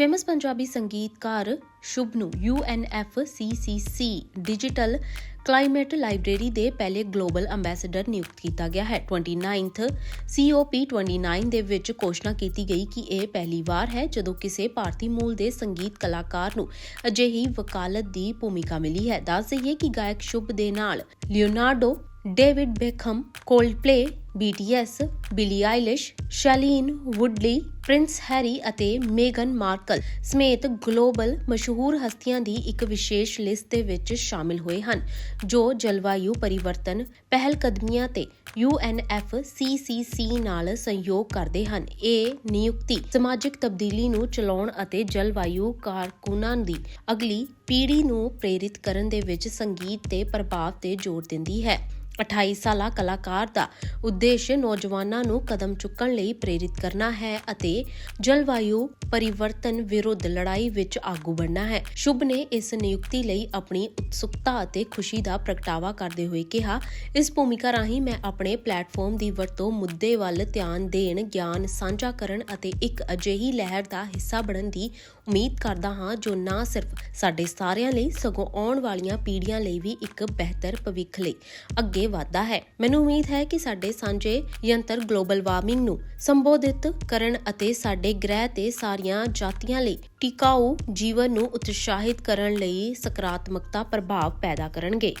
Famous Punjabi ਸੰਗੀਤਕਾਰ ਸ਼ੁਭ ਨੂੰ UNFCCC ਡਿਜੀਟਲ ਕਲਾਈਮੇਟ ਲਾਇਬ੍ਰੇਰੀ ਦੇ ਪਹਿਲੇ ਗਲੋਬਲ ਅੰਬੈਸਡਰ ਨਿਯੁਕਤ ਕੀਤਾ ਗਿਆ ਹੈ। 29th COP29 ਦੇ ਵਿੱਚ ਘੋਸ਼ਣਾ ਕੀਤੀ ਗਈ ਕਿ ਇਹ ਪਹਿਲੀ ਵਾਰ ਹੈ ਜਦੋਂ ਕਿਸੇ ਭਾਰਤੀ ਮੂਲ ਦੇ ਸੰਗੀਤ ਕਲਾਕਾਰ ਨੂੰ ਅਜਿਹੀ ਵਕਾਲਤ ਦੀ ਭੂਮਿਕਾ ਮਿਲੀ ਹੈ। ਦੱਸ ਦਈਏ ਕਿ ਗਾਇਕ ਸ਼ੁਭ ਦੇ ਨਾਲ Leonardo David Beckham Coldplay BTS Billie Eilish Shailene Woodley Prince Harry ਅਤੇ ਮੇਗਨ ਮਾਰਕਲ ਸਮੇਤ ਗਲੋਬਲ ਮਸ਼ਹੂਰ ਹਸਤੀਆਂ ਦੀ ਇੱਕ ਵਿਸ਼ੇਸ਼ ਲਿਸਟ ਦੇ ਵਿੱਚ ਸ਼ਾਮਿਲ ਹੋਏ ਹਨ, ਜੋ ਜਲਵਾਯੂ ਪਰਿਵਰਤਨ ਪਹਿਲ ਕਦਮੀਆਂ ਤੇ UNFCCC ਨਾਲ ਸਹਿਯੋਗ ਕਰਦੇ ਹਨ। ਇਹ ਨਿਯੁਕਤੀ ਸਮਾਜਿਕ ਤਬਦੀਲੀ ਨੂੰ ਚਲਾਉਣ ਅਤੇ ਜਲਵਾਯੂ ਕਾਰਕੁਨਾਂ ਦੀ ਅਗਲੀ ਪੀੜ੍ਹੀ ਨੂੰ ਪ੍ਰੇਰਿਤ ਕਰਨ ਦੇ ਵਿੱਚ ਸੰਗੀਤ ਤੇ ਪ੍ਰਭਾਵ ਤੇ ਜ਼ੋਰ ਦਿੰਦੀ ਹੈ। 28 ਸਾਲਾ ਕਲਾਕਾਰ ਦਾ ਉਦੇਸ਼ ਨੌਜਵਾਨਾਂ ਨੂੰ ਕਦਮ ਚੁੱਕਣ ਲਈ ਪ੍ਰੇਰਿਤ ਕਰਨਾ ਹੈ ਅਤੇ ਜਲਵਾਯੂ ਪਰਿਵਰਤਨ ਵਿਰੁੱਧ ਲੜਾਈ ਵਿੱਚ ਆਗੂ ਬਣਨਾ ਹੈ। ਸ਼ੁਭ ਨੇ ਇਸ ਨਿਯੁਕਤੀ ਲਈ ਆਪਣੀ ਉਤਸੁਕਤਾ ਅਤੇ ਖੁਸ਼ੀ ਦਾ ਪ੍ਰਗਟਾਵਾ ਕਰਦੇ ਹੋਏ ਕਿਹਾ, ਇਸ ਭੂਮਿਕਾ ਰਾਹੀਂ ਮੈਂ ਆਪਣੇ ਪਲੇਟਫਾਰਮ ਦੀ ਵਰਤੋਂ, ਮੁੱਦੇ ਵੱਲ ਧਿਆਨ ਦੇਣ, ਗਿਆਨ ਸਾਂਝਾ ਕਰਨ ਅਤੇ ਇੱਕ ਅਜਿਹੀ ਲਹਿਰ ਦਾ ਹਿੱਸਾ ਬਣਨ ਦੀ ਉਮੀਦ ਕਰਦਾ ਹਾਂ ਜੋ ਨਾ ਸਿਰਫ ਸਾਡੇ ਸਾਰਿਆਂ ਲਈ, ਸਗੋਂ ਆਉਣ ਵਾਲੀਆਂ ਪੀੜ੍ਹੀਆਂ ਲਈ ਵੀ ਇੱਕ ਬਿਹਤਰ ਭਵਿੱਖ ਲਈ ਅੱਗੇ ਵਧਦਾ ਹੈ। ਮੈਨੂੰ ਉਮੀਦ ਹੈ ਕਿ ਸਾਡੇ ਸਾਂਝੇ ਯੰਤਰ ਗਲੋਬਲ ਵਾਰਮਿੰਗ ਨੂੰ ਸੰਬੋਧਿਤ ਕਰਨ ਅਤੇ ਸਾਡੇ ਗ੍ਰਹਿ ਤੇ ਸਾਰੀਆਂ ਜਾਤੀਆਂ ਲਈ ਟਿਕਾਊ ਜੀਵਨ ਨੂੰ ਉਤਸ਼ਾਹਿਤ ਕਰਨ ਲਈ ਸਕਾਰਾਤਮਕਤਾ ਪ੍ਰਭਾਵ ਪੈਦਾ ਕਰਨਗੇ।